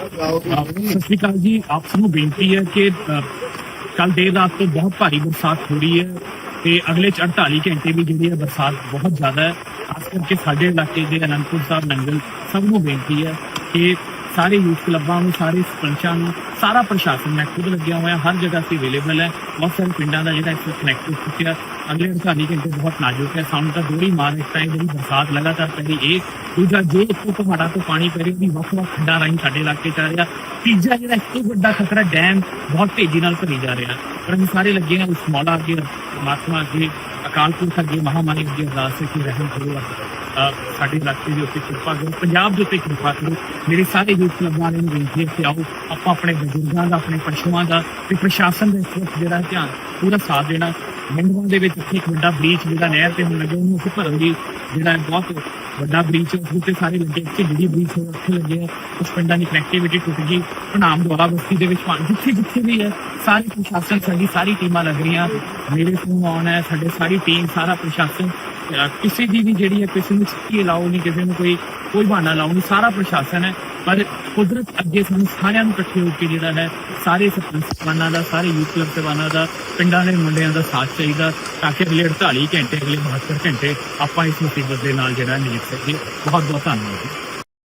ਸਤਿ ਸ਼੍ਰੀ ਅਕਾਲ ਜੀ। ਆਪ ਸਭ ਨੂੰ ਬੇਨਤੀ ਹੈ ਕਿ ਕੱਲ ਦੇਰ ਰਾਤ ਤੋਂ ਬਹੁਤ ਭਾਰੀ ਬਰਸਾਤ ਹੋ ਰਹੀ ਹੈ ਤੇ ਅਗਲੇ 'ਚ 48 ਘੰਟੇ ਵੀ ਜਿਹੜੀ ਹੈ ਬਰਸਾਤ ਬਹੁਤ ਜ਼ਿਆਦਾ ਹੈ। ਖਾਸ ਕਰਕੇ ਸਾਡੇ ਇਲਾਕੇ ਦੇ ਅਨੰਦਪੁਰ ਸਾਹਿਬ, ਨੰਗਲ, ਸਭ ਨੂੰ ਬੇਨਤੀ ਹੈ ਕਿ ਸਾਰੇ ਯੂਥ ਕਲੱਬਾਂ ਨੂੰ, ਸਾਰੇ ਸਰਪੰਚਾਂ ਨੂੰ, ਸਾਰਾ ਪ੍ਰਸ਼ਾਸਨ ਮੈਂ ਖੁਦ ਲੱਗਿਆ ਹੋਇਆ, ਹਰ ਜਗ੍ਹਾ ਤੇ ਅਵੇਲੇਬਲ ਹੈ। ਬਹੁਤ ਸਾਰੇ ਪਿੰਡਾਂ ਦਾ ਜਿਹੜਾ ਇਸ ਵਕਤ ਕਨੈਕਟ ਹੋ ਚੁੱਕਿਆ। ਅਗਲੇ 48 ਘੰਟੇ ਬਹੁਤ ਨਾਜ਼ੁਕ ਹੈ। ਸਾਨੂੰ ਤਾਂ ਦੋਰੀ ਮਾਰ ਇਸ ਟਾਈਮ ਜਿਹੜੀ ਬਰਸਾਤ ਲਗਾਤਾਰ ਪੈ ਰਹੀ ਇਹ ਦੂਜਾ ਜੇ ਇੱਕੋ ਪਹਾੜਾਂ ਤੋਂ ਪਾਣੀ ਪੈ ਰਿਹਾ ਵੀ ਵੱਖ ਵੱਖ ਖੰਡਾਂ ਰਾਹੀਂ ਸਾਡੇ ਇਲਾਕੇ ਚ ਆ ਰਿਹਾ। ਤੀਜਾ ਜਿਹੜਾ ਇੱਕ ਵੱਡਾ ਖਤਰਾ, ਡੈਮ ਬਹੁਤ ਤੇਜ਼ੀ ਨਾਲ ਭਰੀ ਜਾ ਰਿਹਾ। ਪਰ ਅਸੀਂ ਸਾਰੇ ਲੱਗੇ ਹਾਂ, ਉਸ ਮੌਲਾ ਅੱਗੇ ਪਰਮਾਤਮਾ ਅੱਗੇ, ਅਕਾਲ ਪੁਰਖ ਅੱਗੇ ਮਹਾਮਾਨੀ ਅੱਗੇ, ਅਰਦਾਸ ਹੈ ਕਿ ਰਹਿਮ ਕਰੋ ਸਾਡੇ ਇਲਾਕੇ ਦੇ ਉੱਤੇ ਕਿਰਪਾ ਕਰੋ, ਪੰਜਾਬ ਦੇ ਉੱਤੇ ਕਿਰਪਾ ਕਰੋ। ਮੇਰੇ ਸਾਰੇ ਯੂਥ ਕਲੱਬਾਂ ਵਾਲਿਆਂ ਨੂੰ ਬੇਨਤੀ ਹੈ ਕਿ ਆਓ, ਆਪਾਂ ਆਪਣੇ ਬਜ਼ੁਰਗਾਂ ਦਾ, ਆਪਣੇ ਪਸ਼ੂਆਂ ਦਾ ਤੇ ਪ੍ਰਸ਼ਾਸਨ ਦੇ ਇਸ ਜਿਹੜਾ ਧਿਆਨ ਪੂਰਾ ਸਾਥ ਦੇਣਾ। ਮੰਡਵਾਂ ਦੇ ਵਿੱਚ ਇੱਥੇ ਇੱਕ ਵੱਡਾ ਬ੍ਰੀਚ ਜਿਹੜਾ ਨਹਿਰ ਤੇ ਹੁਣ ਲੱਗਿਆ, ਉਹਨੂੰ ਅਸੀਂ ਭਰਨ ਦੀ ਜਿਹੜਾ ਬਹੁਤ ਵੱਡਾ ਬ੍ਰੀਚ ਉਸ ਉੱਤੇ ਸਾਰੇ ਲੱਗੇ ਇੱਥੇ ਜਿਹੜੀ ਬ੍ਰੀਚ ਹੈ ਉੱਥੇ ਲੱਗੇ ਉਸ ਪਿੰਡਾਂ ਦੀ ਕਨੈਕਟੀਵਿਟੀ ਟੁੱਟ ਗਈ। ਭਨਾਮ ਦੁਆਰਾ ਬਸਤੀ ਦੇ ਵਿੱਚ ਪਾਣੀ ਜਿੱਥੇ ਜਿੱਥੇ ਵੀ ਹੈ, ਸਾਰੀ ਪ੍ਰਸ਼ਾਸਨ ਸਾਡੀ ਸਾਰੀ ਟੀਮਾਂ ਲੱਗ ਰਹੀਆਂ। ਮੇਰੇ ਫੋਨ ਆਨ ਹੈ, ਸਾਡੇ ਸਾਰੀ ਟੀਮ ਸਾਰਾ ਪ੍ਰਸ਼ਾਸਨ। ਕਿਸੇ ਦੀ ਵੀ ਜਿਹੜੀ ਹੈ, ਕਿਸੇ ਨੂੰ ਛੁੱਟੀ ਅਲਾਉ ਨਹੀਂ, ਕਿਸੇ ਨੂੰ ਕੋਈ ਕੋਈ ਬਹਾਨਾ ਲਾਉ ਨਹੀਂ, ਸਾਰਾ ਪ੍ਰਸ਼ਾਸਨ ਹੈ। ਪਰ ਕੁਦਰਤ ਅੱਗੇ ਸਾਨੂੰ ਸਾਰਿਆਂ ਨੂੰ ਇਕੱਠੇ ਹੋ ਕੇ ਜਿਹੜਾ ਹੈ, ਸਾਰੇ ਸਰਪੰਚ ਸਾਹਿਬਾਨਾਂ ਦਾ, ਸਾਰੇ ਯੂਥ ਕਲੱਬ ਸਾਹਿਬਾਨਾਂ ਦਾ, ਪਿੰਡਾਂ ਦੇ ਮੁੰਡਿਆਂ ਦਾ ਸਾਥ ਚਾਹੀਦਾ ਤਾਂ ਕਿ ਅਗਲੇ 48 ਘੰਟੇ, ਅਗਲੇ 72 ਘੰਟੇ ਆਪਾਂ ਇਸ ਮੁਸੀਬਤ ਦੇ ਨਾਲ ਜਿਹੜਾ ਨਜਿੱਠ ਸਕੀਏ। ਬਹੁਤ ਬਹੁਤ ਧੰਨਵਾਦ ਜੀ।